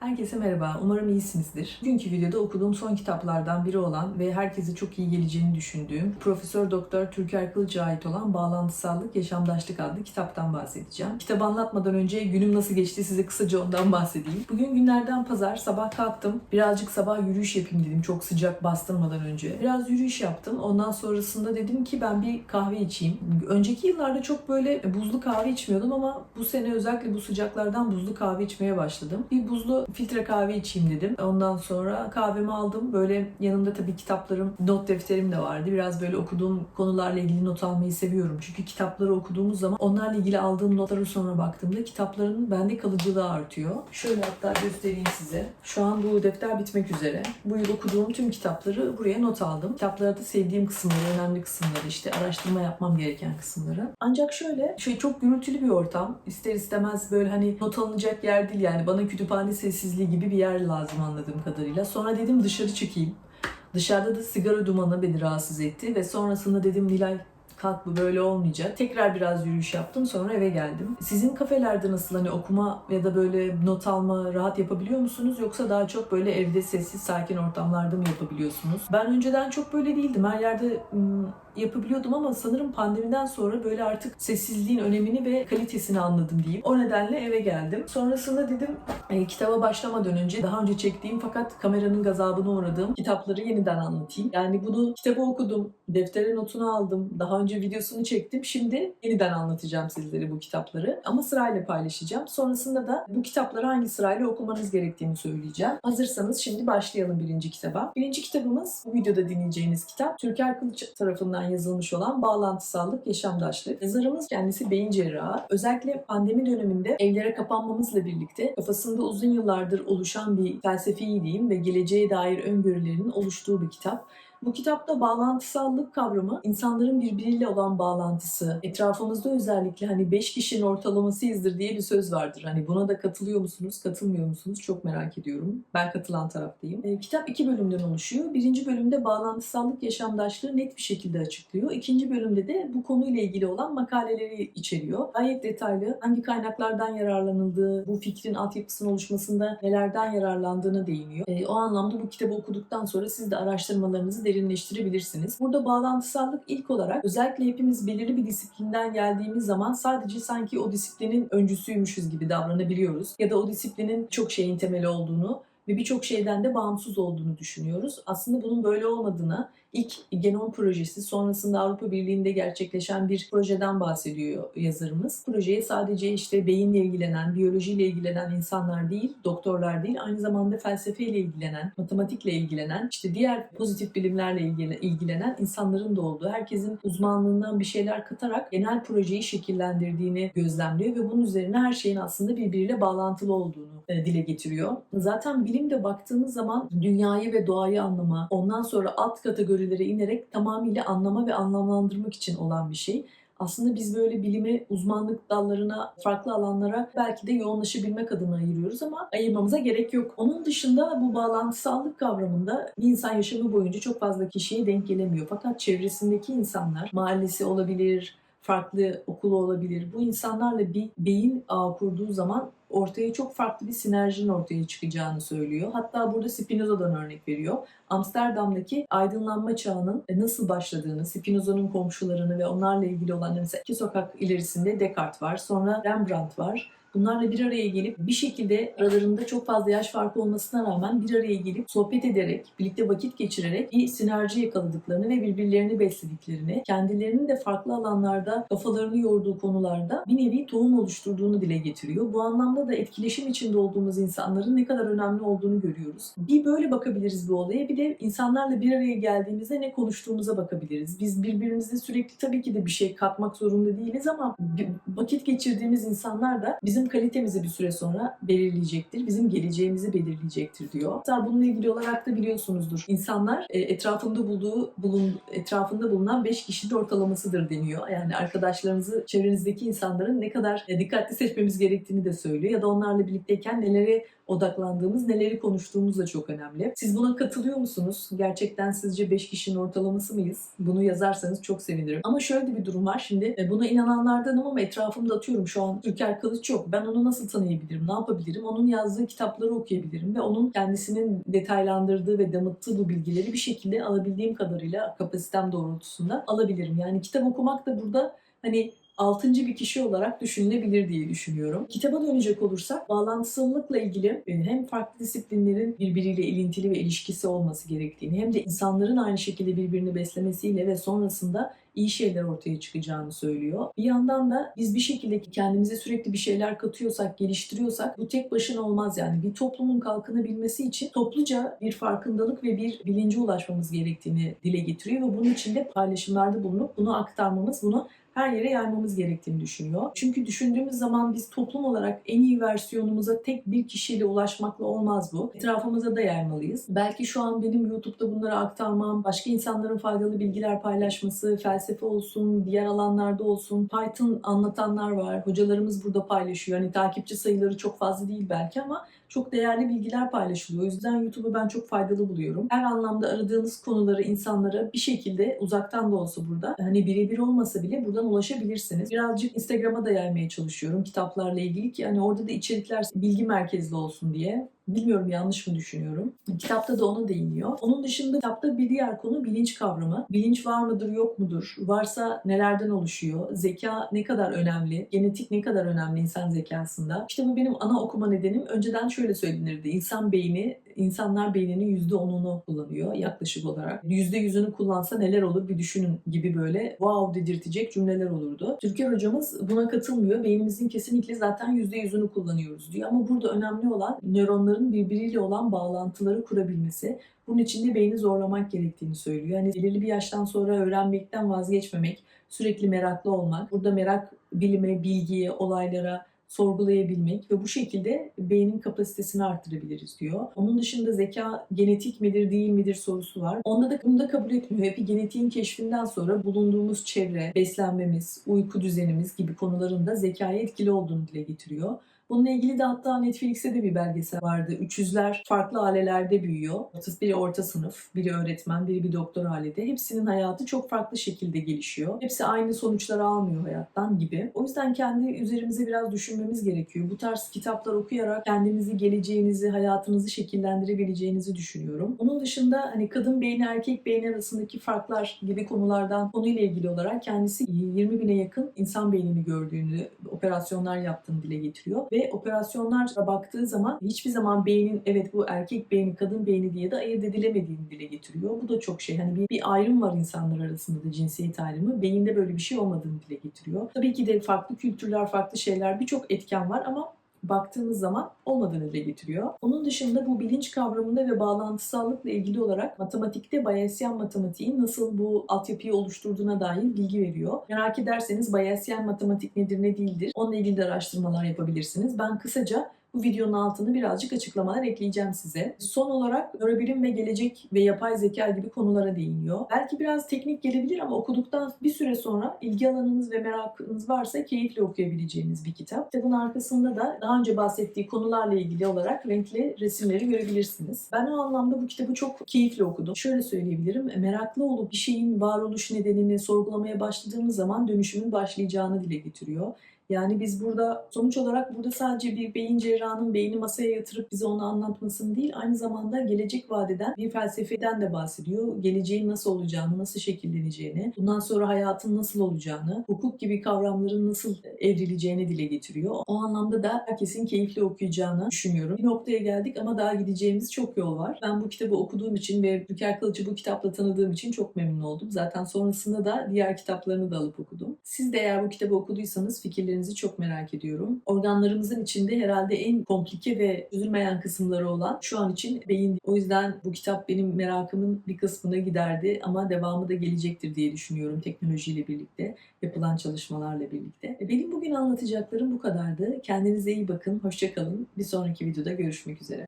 Herkese merhaba, umarım iyisinizdir. Bugünkü videoda okuduğum son kitaplardan biri olan ve herkese çok iyi geleceğini düşündüğüm Profesör Doktor Türker Kılıç'a ait olan Bağlantısallık Yaşamdaşlık adlı kitaptan bahsedeceğim. Kitabı anlatmadan önce günüm nasıl geçti size kısaca ondan bahsedeyim. Bugün günlerden pazar, sabah kalktım. Birazcık sabah yürüyüş yapayım dedim çok sıcak bastırmadan önce. Biraz yürüyüş yaptım. Ondan sonrasında dedim ki ben bir kahve içeyim. Önceki yıllarda çok böyle buzlu kahve içmiyordum ama bu sene özellikle bu sıcaklardan buzlu kahve içmeye başladım. Bir buzlu filtre kahve içeyim dedim. Ondan sonra kahvemi aldım. Böyle yanımda tabii kitaplarım, not defterim de vardı. Biraz böyle okuduğum konularla ilgili not almayı seviyorum. Çünkü kitapları okuduğumuz zaman onlarla ilgili aldığım notlara sonra baktığımda kitapların bende kalıcılığı artıyor. Şöyle hatta göstereyim size. Şu an bu defter bitmek üzere. Bu yıl okuduğum tüm kitapları buraya not aldım. Kitaplarda sevdiğim kısımları, önemli kısımları, işte araştırma yapmam gereken kısımları. Ancak şöyle, şey çok gürültülü bir ortam. İster istemez böyle hani not alınacak yer değil yani. Bana kütüphane sessizliği gibi bir yer lazım anladığım kadarıyla. Sonra dedim dışarı çıkayım. Dışarıda da sigara dumanı beni rahatsız etti ve sonrasında dedim Nilay kalk bu böyle olmayacak. Tekrar biraz yürüyüş yaptım sonra eve geldim. Sizin kafelerde nasıl hani okuma ya da böyle not alma rahat yapabiliyor musunuz yoksa daha çok böyle evde sessiz sakin ortamlarda mı yapabiliyorsunuz? Ben önceden çok böyle değildim. Her yerde yapabiliyordum ama sanırım pandemiden sonra böyle artık sessizliğin önemini ve kalitesini anladım diyeyim. O nedenle eve geldim. Sonrasında dedim e, kitaba başlamadan önce daha önce çektiğim fakat kameranın gazabına uğradığım kitapları yeniden anlatayım. Yani bunu kitabı okudum, deftere notunu aldım, daha önce videosunu çektim. Şimdi yeniden anlatacağım sizlere bu kitapları ama sırayla paylaşacağım. Sonrasında da bu kitapları hangi sırayla okumanız gerektiğini söyleyeceğim. Hazırsanız şimdi başlayalım birinci kitaba. Birinci kitabımız bu videoda dinleyeceğiniz kitap Türker Kılıç tarafından yazılmış olan Bağlantısallık Yaşamdaşlık. Yazarımız kendisi beyin cerrahı. Özellikle pandemi döneminde evlere kapanmamızla birlikte kafasında uzun yıllardır oluşan bir felsefi diyeyim ve geleceğe dair öngörülerinin oluştuğu bir kitap. Bu kitapta bağlantısallık kavramı, insanların birbiriyle olan bağlantısı, etrafımızda özellikle hani 5 kişinin ortalamasıyızdır diye bir söz vardır. Hani buna da katılıyor musunuz, katılmıyor musunuz? Çok merak ediyorum. Ben katılan taraftayım. E, kitap iki bölümden oluşuyor. Birinci bölümde bağlantısallık yaşamdaşlığı net bir şekilde açıklıyor. İkinci bölümde de bu konuyla ilgili olan makaleleri içeriyor. Gayet detaylı hangi kaynaklardan yararlanıldığı, bu fikrin altyapısının oluşmasında nelerden yararlandığına değiniyor. E, o anlamda bu kitabı okuduktan sonra siz de araştırmalarınızı derinleştirebilirsiniz. Burada bağlantısallık ilk olarak özellikle hepimiz belirli bir disiplinden geldiğimiz zaman sadece sanki o disiplinin öncüsüymüşüz gibi davranabiliyoruz. Ya da o disiplinin çok şeyin temeli olduğunu ve birçok şeyden de bağımsız olduğunu düşünüyoruz. Aslında bunun böyle olmadığını ilk Genom projesi sonrasında Avrupa Birliği'nde gerçekleşen bir projeden bahsediyor yazarımız. Projeye sadece işte beyinle ilgilenen, biyolojiyle ilgilenen insanlar değil, doktorlar değil, aynı zamanda felsefeyle ilgilenen, matematikle ilgilenen, işte diğer pozitif bilimlerle ilgilenen insanların da olduğu, herkesin uzmanlığından bir şeyler katarak genel projeyi şekillendirdiğini gözlemliyor ve bunun üzerine her şeyin aslında birbiriyle bağlantılı olduğunu e, dile getiriyor. Zaten bilimde baktığımız zaman dünyayı ve doğayı anlama, ondan sonra alt kategorilere inerek tamamıyla anlama ve anlamlandırmak için olan bir şey. Aslında biz böyle bilimi uzmanlık dallarına, farklı alanlara belki de yoğunlaşabilmek adına ayırıyoruz ama ayırmamıza gerek yok. Onun dışında bu bağlantısallık kavramında bir insan yaşamı boyunca çok fazla kişiye denk gelemiyor. Fakat çevresindeki insanlar, mahallesi olabilir, farklı okulu olabilir. Bu insanlarla bir beyin ağı kurduğu zaman ortaya çok farklı bir sinerjinin ortaya çıkacağını söylüyor. Hatta burada Spinoza'dan örnek veriyor. Amsterdam'daki aydınlanma çağının nasıl başladığını, Spinoza'nın komşularını ve onlarla ilgili olan mesela iki sokak ilerisinde Descartes var, sonra Rembrandt var. Bunlarla bir araya gelip bir şekilde aralarında çok fazla yaş farkı olmasına rağmen bir araya gelip sohbet ederek, birlikte vakit geçirerek bir sinerji yakaladıklarını ve birbirlerini beslediklerini, kendilerinin de farklı alanlarda kafalarını yorduğu konularda bir nevi tohum oluşturduğunu dile getiriyor. Bu anlamda da etkileşim içinde olduğumuz insanların ne kadar önemli olduğunu görüyoruz. Bir böyle bakabiliriz bu olaya. Bir de insanlarla bir araya geldiğimizde ne konuştuğumuza bakabiliriz. Biz birbirimize sürekli tabii ki de bir şey katmak zorunda değiliz ama vakit geçirdiğimiz insanlar da bizim bizim kalitemizi bir süre sonra belirleyecektir. Bizim geleceğimizi belirleyecektir diyor. Hatta bununla ilgili olarak da biliyorsunuzdur. İnsanlar e, etrafında bulduğu bulun etrafında bulunan 5 kişinin ortalamasıdır deniyor. Yani arkadaşlarınızı, çevrenizdeki insanların ne kadar e, dikkatli seçmemiz gerektiğini de söylüyor. Ya da onlarla birlikteyken nelere odaklandığımız, neleri konuştuğumuz da çok önemli. Siz buna katılıyor musunuz? Gerçekten sizce 5 kişinin ortalaması mıyız? Bunu yazarsanız çok sevinirim. Ama şöyle de bir durum var. Şimdi e, buna inananlardanım ama etrafımda atıyorum şu an Türker Kılıç yok. Ben onu nasıl tanıyabilirim, ne yapabilirim? Onun yazdığı kitapları okuyabilirim ve onun kendisinin detaylandırdığı ve damıttığı bu bilgileri bir şekilde alabildiğim kadarıyla kapasitem doğrultusunda alabilirim. Yani kitap okumak da burada hani altıncı bir kişi olarak düşünülebilir diye düşünüyorum. Kitaba dönecek olursak bağlantısızlıkla ilgili e, hem farklı disiplinlerin birbiriyle ilintili ve ilişkisi olması gerektiğini hem de insanların aynı şekilde birbirini beslemesiyle ve sonrasında iyi şeyler ortaya çıkacağını söylüyor. Bir yandan da biz bir şekilde kendimize sürekli bir şeyler katıyorsak, geliştiriyorsak bu tek başına olmaz yani. Bir toplumun kalkınabilmesi için topluca bir farkındalık ve bir bilince ulaşmamız gerektiğini dile getiriyor ve bunun için de paylaşımlarda bulunup bunu aktarmamız, bunu her yere yaymamız gerektiğini düşünüyor. Çünkü düşündüğümüz zaman biz toplum olarak en iyi versiyonumuza tek bir kişiyle ulaşmakla olmaz bu. Etrafımıza da yaymalıyız. Belki şu an benim YouTube'da bunları aktarmam, başka insanların faydalı bilgiler paylaşması, felsefe olsun, diğer alanlarda olsun. Python anlatanlar var. Hocalarımız burada paylaşıyor. Hani takipçi sayıları çok fazla değil belki ama çok değerli bilgiler paylaşılıyor. O yüzden YouTube'u ben çok faydalı buluyorum. Her anlamda aradığınız konuları insanlara bir şekilde uzaktan da olsa burada hani birebir olmasa bile buradan ulaşabilirsiniz. Birazcık Instagram'a da yaymaya çalışıyorum kitaplarla ilgili ki hani orada da içerikler bilgi merkezli olsun diye. Bilmiyorum yanlış mı düşünüyorum. Kitapta da ona değiniyor. Onun dışında kitapta bir diğer konu bilinç kavramı. Bilinç var mıdır yok mudur? Varsa nelerden oluşuyor? Zeka ne kadar önemli? Genetik ne kadar önemli insan zekasında? İşte bu benim ana okuma nedenim. Önceden şöyle söylenirdi. İnsan beyni insanlar beyninin %10'unu kullanıyor yaklaşık olarak. %100'ünü kullansa neler olur bir düşünün gibi böyle wow dedirtecek cümleler olurdu. Türker hocamız buna katılmıyor. Beynimizin kesinlikle zaten %100'ünü kullanıyoruz diyor. Ama burada önemli olan nöronların birbiriyle olan bağlantıları kurabilmesi. Bunun için de beyni zorlamak gerektiğini söylüyor. Yani belirli bir yaştan sonra öğrenmekten vazgeçmemek, sürekli meraklı olmak. Burada merak bilime, bilgiye, olaylara, sorgulayabilmek ve bu şekilde beynin kapasitesini arttırabiliriz diyor. Onun dışında zeka genetik midir değil midir sorusu var. Onda da bunu da kabul etmiyor. Epigenetiğin keşfinden sonra bulunduğumuz çevre, beslenmemiz, uyku düzenimiz gibi konuların da zekaya etkili olduğunu dile getiriyor. Bununla ilgili de hatta Netflix'te de bir belgesel vardı. Üçüzler farklı ailelerde büyüyor. Biri orta sınıf, biri öğretmen, biri bir doktor ailede. Hepsinin hayatı çok farklı şekilde gelişiyor. Hepsi aynı sonuçları almıyor hayattan gibi. O yüzden kendi üzerimize biraz düşünmemiz gerekiyor. Bu tarz kitaplar okuyarak kendinizi, geleceğinizi, hayatınızı şekillendirebileceğinizi düşünüyorum. Onun dışında hani kadın beyni, erkek beyni arasındaki farklar gibi konulardan konuyla ilgili olarak kendisi 20 bine yakın insan beynini gördüğünü, operasyonlar yaptığını dile getiriyor. Ve operasyonlara baktığı zaman hiçbir zaman beynin evet bu erkek beyni kadın beyni diye de ayırt edilemediğini dile getiriyor. Bu da çok şey hani bir, bir ayrım var insanlar arasında da cinsiyet ayrımı. Beyinde böyle bir şey olmadığını dile getiriyor. Tabii ki de farklı kültürler, farklı şeyler birçok etken var ama baktığımız zaman olmadığını dile getiriyor. Onun dışında bu bilinç kavramında ve bağlantısallıkla ilgili olarak matematikte Bayesian matematiğin nasıl bu altyapıyı oluşturduğuna dair bilgi veriyor. Merak ederseniz Bayesian matematik nedir ne değildir onunla ilgili de araştırmalar yapabilirsiniz. Ben kısaca bu videonun altını birazcık açıklamalar ekleyeceğim size. Son olarak nörobilim ve gelecek ve yapay zeka gibi konulara değiniyor. Belki biraz teknik gelebilir ama okuduktan bir süre sonra ilgi alanınız ve merakınız varsa keyifle okuyabileceğiniz bir kitap. Kitabın arkasında da daha önce bahsettiği konularla ilgili olarak renkli resimleri görebilirsiniz. Ben o anlamda bu kitabı çok keyifle okudum. Şöyle söyleyebilirim. Meraklı olup bir şeyin varoluş nedenini sorgulamaya başladığımız zaman dönüşümün başlayacağını dile getiriyor. Yani biz burada sonuç olarak burada sadece bir beyin cerrahının beyni masaya yatırıp bize onu anlatmasını değil aynı zamanda gelecek vadeden bir felsefeden de bahsediyor. Geleceğin nasıl olacağını, nasıl şekilleneceğini, bundan sonra hayatın nasıl olacağını, hukuk gibi kavramların nasıl evrileceğini dile getiriyor. O anlamda da herkesin keyifli okuyacağını düşünüyorum. Bir noktaya geldik ama daha gideceğimiz çok yol var. Ben bu kitabı okuduğum için ve Türker Kılıç'ı bu kitapla tanıdığım için çok memnun oldum. Zaten sonrasında da diğer kitaplarını da alıp okudum. Siz de eğer bu kitabı okuduysanız fikirlerinizi çok merak ediyorum. Organlarımızın içinde herhalde en komplike ve çözülmeyen kısımları olan şu an için beyin. O yüzden bu kitap benim merakımın bir kısmını giderdi ama devamı da gelecektir diye düşünüyorum teknolojiyle birlikte, yapılan çalışmalarla birlikte. E, benim bugün anlatacaklarım bu kadardı. Kendinize iyi bakın, hoşçakalın. Bir sonraki videoda görüşmek üzere.